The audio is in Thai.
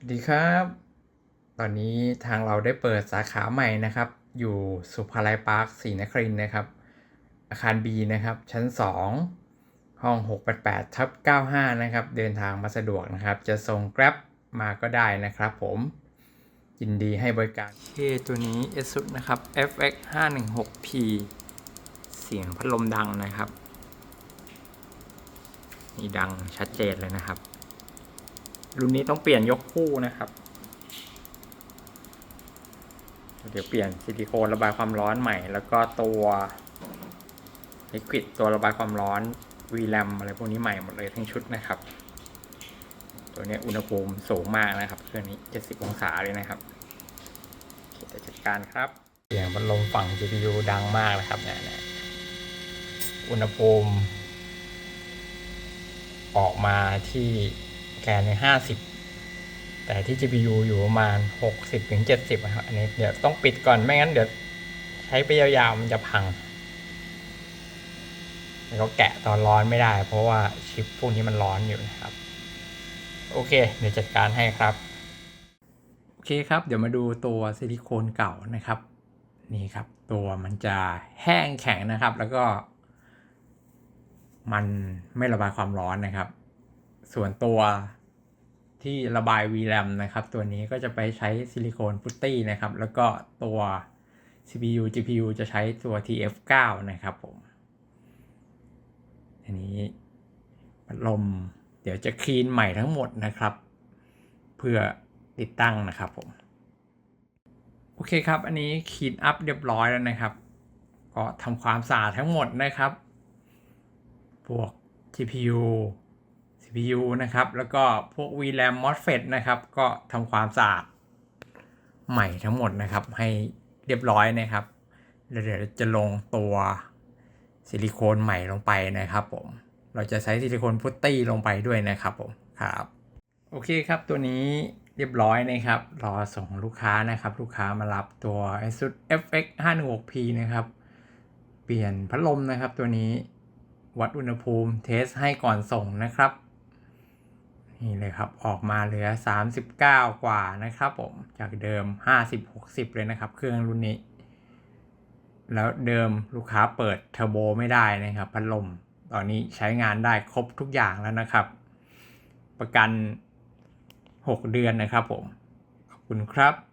สวัสดีครับ ตอนนี้ทางเราได้เปิดสาขาใหม่นะครับ อยู่สุภาลัยพาร์คศรีนครินนะครับ อาคาร B นะครับ ชั้น 2 ห้อง 688ทับ95 นะครับ เดินทางมาสะดวกนะครับ จะส่ง Grab มาก็ได้นะครับผมยินดีให้บริการเคตัวนี้ ASUS นะครับ FX 516P เสียงพัดลมดังนะครับ นี่ดังชัดเจนเลยนะครับ รุ่นนี้ต้องเปลี่ยนยกคู่นะครับ เดี๋ยวเปลี่ยนซิลิโคนระบายความร้อนใหม่ แล้วก็ตัวลิควิดตัวระบายความร้อน VRAM อะไรพวกนี้ใหม่หมดเลยทั้งชุดนะครับ ตัวนี้อุณหภูมิสูงมากนะครับเครื่องนี้ 70 องศาเลยนะครับเคจะจัดการครับเสียงพัดลมฝั่ง GPU ดังมากนะครับเนี่ยเนี่ยอุณหภูมิ ออกมาที่ แกนในห้าสิบแต่ที่ GPU อยู่ประมาณหกสิบถึงเจ็ดสิบครับอันนี้เดี๋ยวต้องปิดก่อนไม่งั้นเดี๋ยวใช้ไปยาวๆมันจะพังแล้วก็แกะตอนร้อนไม่ได้ เพราะว่าชิปพวกนี้มันร้อนอยู่นะครับ โอเค เดี๋ยวจัดการให้ครับ โอเคครับ เดี๋ยวมาดูตัวซิลิโคนเก่านะครับ นี่ครับ ตัวมันจะแห้งแข็งนะครับ แล้วก็ มันไม่ระบายความร้อนนะครับ ส่วนตัว ที่ระบาย VRAM นะครับ ตัวนี้ก็จะไปใช้ซิลิโคนพุตตี้นะครับ แล้วก็ตัว CPU GPU จะใช้ตัว TF9 นะครับผม อันนี้พัดลม เดี๋ยวจะคลีนใหม่ทั้งหมดนะครับ เพื่อติดตั้งนะครับผม โอเคครับ อันนี้คลีนอัพเรียบร้อยแล้วนะครับ ก็ทำความสะอาดทั้งหมดนะครับพวก GPU CPU นะครับ แล้วก็พวก VRAM MOSFET นะครับ ก็ทำความสะอาดใหม่ทั้งหมดนะครับ ให้เรียบร้อยนะครับแล้วเดี๋ยวจะลงตัวซิลิโคนใหม่ลงไปนะครับผม เราจะใช้ซิลิโคนพุตตี้ลงไปด้วยนะครับผม ครับ โอเคครับตัวนี้เรียบร้อยนะครับ รอส่งลูกค้านะครับ ลูกค้ามารับตัว ASUS FX 516P นะครับ เปลี่ยนพัดลมนะครับตัวนี้ วัดอุณหภูมิเทสให้ก่อนส่งนะครับ นี่เลยครับออกมาเหลือ 39 กว่านะครับผมจากเดิม 50-60 เลยนะครับ เครื่องรุ่นนี้ แล้วเดิมลูกค้าเปิดเทอร์โบไม่ได้นะครับพัดลมตอนนี้ใช้งานได้ครบทุกอย่างแล้วนะครับ ประกัน 6 เดือนนะครับผม ขอบคุณครับ